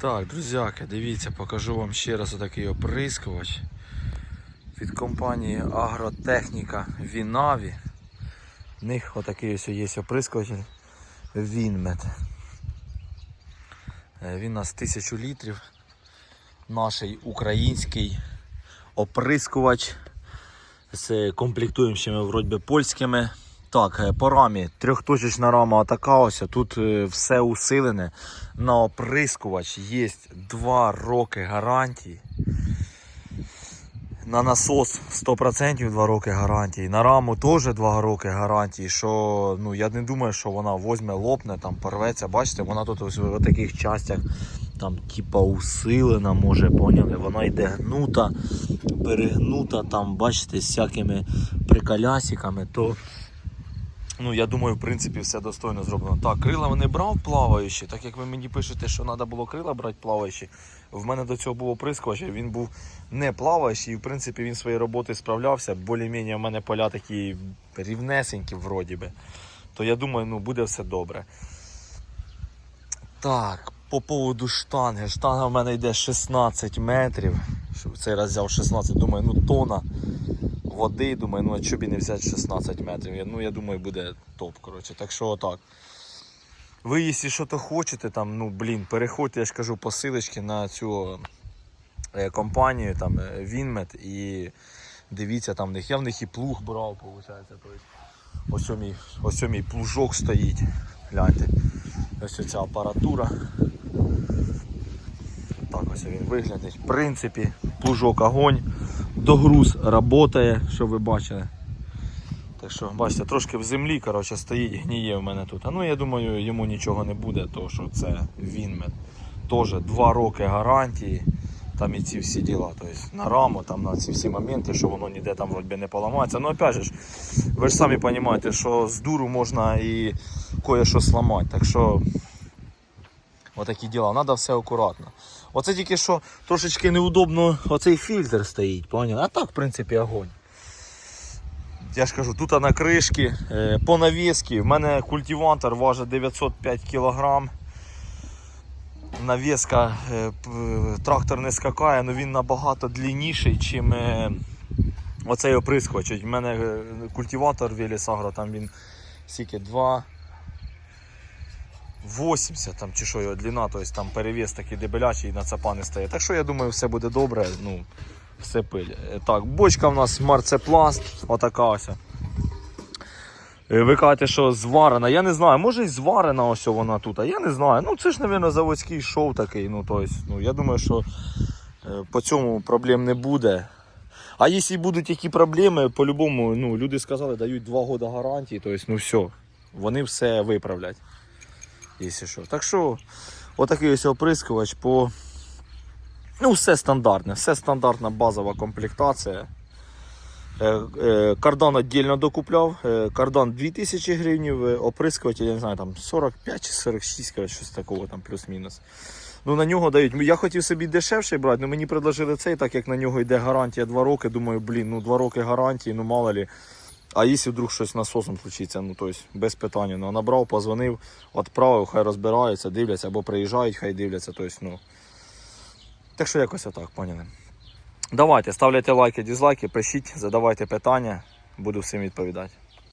Так, друзяки, дивіться, покажу вам ще раз отакий оприскувач від компанії Агротехніка Вінаві. В них отакий ось є оприскувач Вінмет. Е, Він у нас 1000 літрів. Наш український оприскувач з комплектуючими вроді польськими. Так, е, по рамі трьохточечна рама така. Тут е, все усилене. На оприскувач є 2 роки гарантії. На насос 100% 2 роки гарантії. На раму теж 2 роки гарантії. Що ну я не думаю, що вона возьме, лопне, там порветься. Бачите, вона тут ось в таких частях там типа усилена, може, поняли? Вона йде гнута, перегнута, там, бачите, з всякими приколясиками, то ну, я думаю, в принципі, все достойно зроблено. Так, крила не брав плаваючі, так як ви мені пишете, що треба було крила брати плаваючі. В мене до цього було прискувач, він був не плаваючий, і в принципі він своєї роботи справлявся. Більш-менш в мене поля такі рівнесенькі, вроді би. То я думаю, ну буде все добре. Так, по поводу штанги. Штанга в мене йде 16 метрів. Цей раз взяв 16, думаю, ну тона води. Думаю, ну а чобі не взяти 16 метрів. Ну я думаю, буде топ. коротше. Так що отак. Ви, якщо що то хочете, там, ну блін, переходьте, я ж кажу, посилочки на цю е, компанію, там е, Вінмет і дивіться там в них. Я в них і плуг брав, виходить. Ось мій, ось мій плужок стоїть. Гляньте. Ось ця апаратура. Так ось він виглядить. В принципі, плужок огонь. Догруз працює, що ви бачили. Так що, бачите, трошки в землі коротше, стоїть, гніє в мене тут. А ну я думаю, йому нічого не буде, тому що це Вінмет. Теж 2 роки гарантії. Там і ці всі діла. Тобто на раму, там на ці всі моменти, що воно ніде там вроді не поламається. Ну опять же, ви ж самі розумієте, що з дуру можна і кое-що зламати. Так що отакі діла, треба все акуратно. Оце тільки що трошечки неудобно оцей фільтр стоїть, поняли? А так, в принципі, огонь. Я ж кажу, тут на кришки, е, по навіски. В мене культиватор важить 905 кг. Навіска, е, трактор не скакає, але він набагато длинніший, ніж оцей оприскувач. У мене е, культиватор Велісагро, там він скільки 2. 80 там чи що його длина, тобто там перевес такий дебелячий на цапа не стає. Так що я думаю, все буде добре. Ну, все пиль. Е, Так, бочка в нас марцепласт, отака ось. Е, Ви кажете, що зварена. Я не знаю, може і зварена ось вона тут, а я не знаю. Ну це ж, мабуть, заводський шов такий. Ну, тобто, ну, я думаю, що е, по цьому проблем не буде. А якщо будуть які проблеми, по-любому, ну, люди сказали, дають 2 роки гарантії, тобто, ну все, вони все виправлять. Якщо що. Так що, отакий ось оприскувач по. Ну, все стандартне, все стандартна базова комплектація. Е, е, Кардан віддільно докупляв. Е, Кардан 2000 гривень, оприскувач, я не знаю, там 45 чи 46, коротше, щось такого там плюс-мінус. Ну, на нього дають. Я хотів собі дешевший брати, але мені предложили цей, так як на нього йде гарантія 2 роки. Думаю, блін, ну 2 роки гарантії, ну мало ли. А якщо вдруг щось насосом случиться, ну тобто без питання. Ну, набрав, позвонив, відправив, хай розбираються, дивляться, або приїжджають, хай дивляться. Тобто, ну. Так що якось отак, поняли. Давайте, ставляйте лайки, дізлайки, пишіть, задавайте питання, буду всім відповідати.